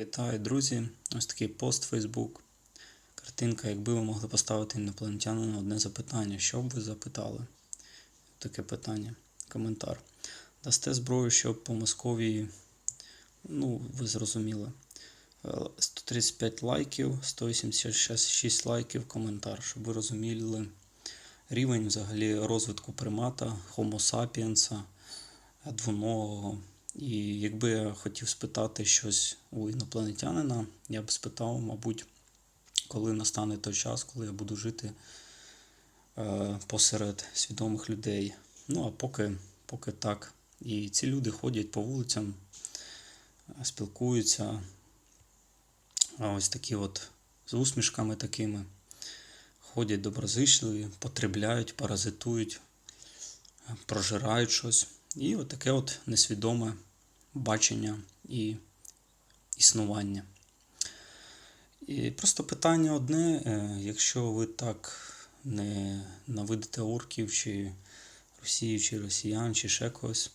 Вітаю, друзі! Ось такий пост Facebook. Картинка, якби ви могли поставити інопланетянину одне запитання, що б ви запитали? Таке питання. Коментар. Дасте зброю, щоб по Московії, ну, ви зрозуміли. Е, 135 лайків, 186 лайків, коментар, щоб ви розуміли рівень взагалі розвитку примата, Homo sapiens, двоногого. І якби я хотів спитати щось у інопланетянина, я б спитав, мабуть, коли настане той час, коли я буду жити е, посеред свідомих людей. Ну, а поки, поки так. І ці люди ходять по вулицям, е, спілкуються, ось такі от з усмішками такими. Ходять доброзичливі, потребляють, паразитують, е, прожирають щось. І от таке от несвідоме бачення і існування. І просто питання одне: е, якщо ви так не навидите орків, чи Росію, чи росіян, чи ще когось,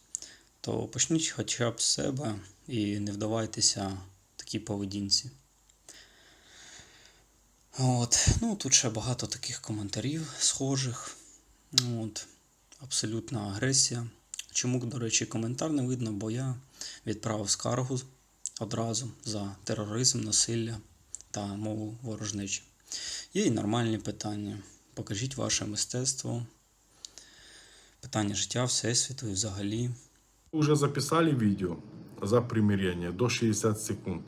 то почніть хоча б з себе і не вдавайтеся в такій поведінці. От. Ну, тут ще багато таких коментарів схожих. От. Абсолютна агресія. Чому, до речі, коментар не видно, бо я відправив скаргу одразу за тероризм, насилля та мову ворожнечі. Є і нормальні питання. Покажіть ваше мистецтво, питання життя, всесвіту і взагалі. Уже записали видео за примирение до 60 секунд.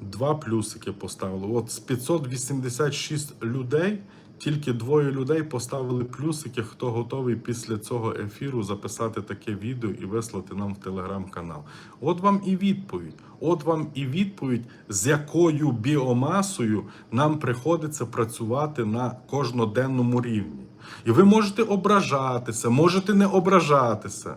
Два плюсики поставили. От з 586 людей тільки двоє людей поставили плюсики, хто готовий після цього ефіру записати таке відео і вислати нам в телеграм-канал. От вам і відповідь. От вам і відповідь, з якою біомасою нам приходиться працювати на кожноденному рівні. І ви можете ображатися, можете не ображатися.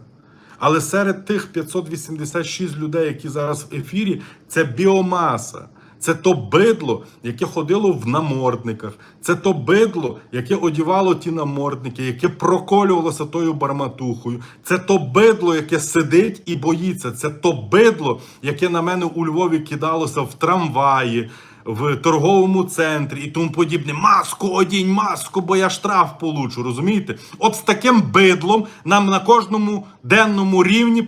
Але серед тих 586 людей, які зараз в ефірі, це біомаса. Це то бидло, яке ходило в намордниках. Це то бидло, яке одівало ті намордники, яке проколювалося тою барматухою. Це то бидло, яке сидить і боїться. Це то бидло, яке на мене у Львові кидалося в трамваї, в торговому центрі і тому подібне. Маску одінь, маску, бо я штраф получу. Розумієте? От з таким бидлом нам на кожному денному рівні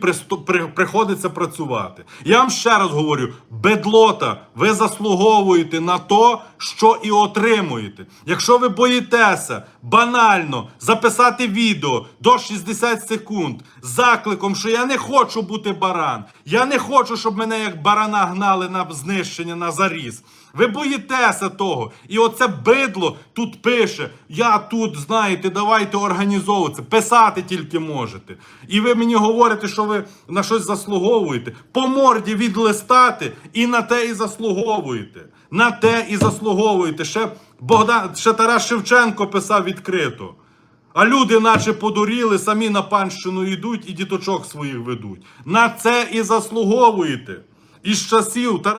приходиться працювати. Я вам ще раз говорю: бедлота, ви заслуговуєте на то, що і отримуєте. Якщо ви боїтеся банально записати відео до 60 секунд з закликом, що я не хочу бути баран, я не хочу, щоб мене як барана гнали на знищення на заріз. Ви боїтеся того. І оце бидло тут пише: я тут, знаєте, давайте організовуватися. Писати тільки можете. І ви мені говорите, що ви на щось заслуговуєте. По морді відлистати і на те і заслуговуєте. На те і заслуговуєте. Ще Богдан, ще Тарас Шевченко писав відкрито. А люди, наче подуріли, самі на панщину йдуть і діточок своїх ведуть. На це і заслуговуєте. Із часів